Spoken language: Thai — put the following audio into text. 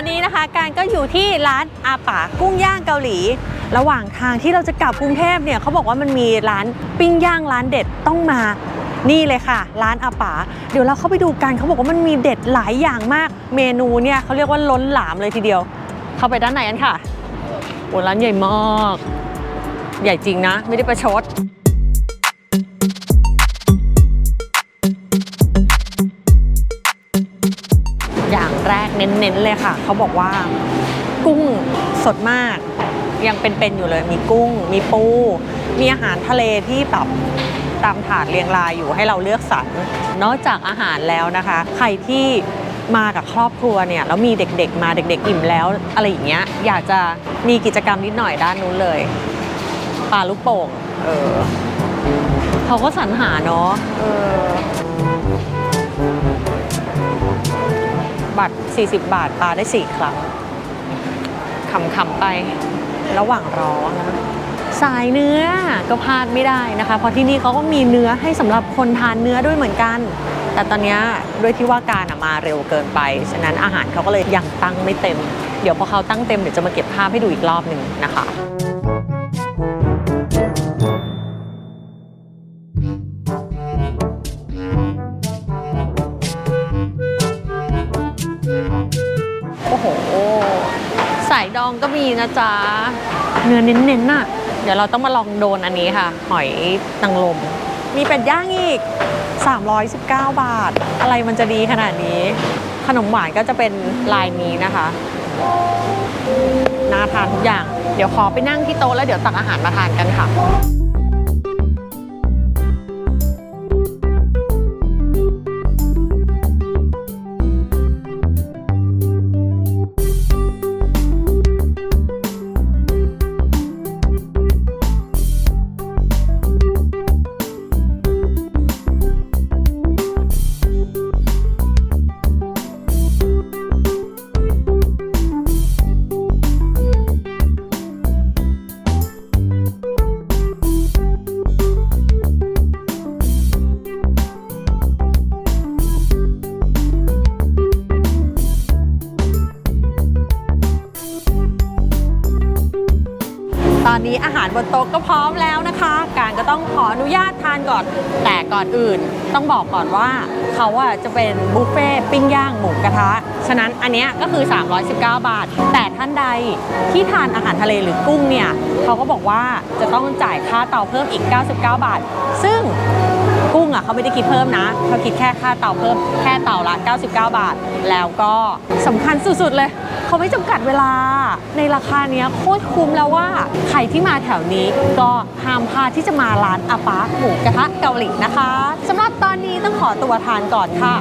อนนี้นะคะการก็อยู่ที่ร้านอาป่ากุ้งย่างเกาหลี ระหว่างทางที่เราจะกลับกรุงเทพเนี่ยเขาบอกว่ามันมีร้านปิ้งย่างร้านเด็ดต้องมานี่เลยค่ะ ร้านอาป่าเดี๋ยวเราเข้าไปดูกันเขาบอกว่ามันมีเด็ดหลายอย่างมาก เมนูเนี่ยเขาเรียกว่าล้นหลามเลยทีเดียว เข้าไปด้านในกันค่ะโอ้ร้านใหญ่มาก ใหญ่จริงนะ ไม่ได้ประชด แรกเน้นๆเลยค่ะ เขาบอกว่ากุ้งสดมากยังเป็นๆอยู่เลยมีกุ้ง มีปู มีอาหารทะเลที่แบบตามถาดเรียงรายอยู่ให้เราเลือกสรรนอกจากอาหารแล้วนะคะ ใครที่มากับครอบครัวเนี่ยแล้วมีเด็กๆ มาเด็ก ๆ อิ่มแล้วอะไรอย่างเงี้ยอยากจะมีกิจกรรมนิดหน่อยด้านนู้นเลยปลาลูกโป่งเออเขาก็สรรหาเนาะเออ บัตร 40 บาทปาได้ 4 ครั้งขำๆไป ระหว่างรอนะสายเนื้อก็พลาดไม่ได้นะคะ เพราะที่นี่เขาก็มีเนื้อให้สำหรับคนทานเนื้อด้วยเหมือนกัน แต่ตอนนี้ด้วยที่ว่าการมาเร็วเกินไป ฉะนั้นอาหารเขาก็เลยยังตั้งไม่เต็ม เดี๋ยวพอเขาตั้งเต็มเดี๋ยวจะมาเก็บภาพให้ดูอีกรอบหนึ่งนะคะายดองก็มีนะจ๊ะ เนื้อเน้นๆน่ะ เดี๋ยวเราต้องมาลองโดนอันนี้ค่ะ หอยนางรมมีเป็ดย่างอีก 319 บาท อะไรมันจะดีขนาดนี้ ขนมหวานก็จะเป็นลายนี้นะคะน่าทานทุกอย่าง เดี๋ยวขอไปนั่งที่โต๊ะแล้วเดี๋ยวตักอาหารมาทานกันค่ะ อนนี้อาหารบนโต๊ะก็พร้อมแล้วนะคะ การก็ต้องขออนุญาตทานก่อน แต่ก่อนอื่น ต้องบอกก่อนว่าเขาอะจะเป็นบุฟเฟ่ปิ้งย่างหมูกระทะ ฉะนั้นอันเนี้ยก็คือ 319 บาท แต่ท่านใดที่ทานอาหารทะเลหรือกุ้งเนี่ยเขาก็บอกว่าจะต้องจ่ายค่าเตาเพิ่มอีก 99 บาท ซึ่งกุ้งอะเขาไม่ได้คิดเพิ่มนะเขาคิดแค่ค่าเตาเพิ่มแค่เตาละ 99 บาท แล้วก็สำคัญสุดๆเลย เขาไม่จำกัดเวลา ในราคาเนี้ยโคตรคุ้มแล้วว่า ใครที่มาแถวนี้ก็ห้ามพลาดที่จะมาร้านอาปาหมูกระทะเกาหลีนะคะสำหรับตอนนี้ต้องขอตัวทานก่อนค่ะ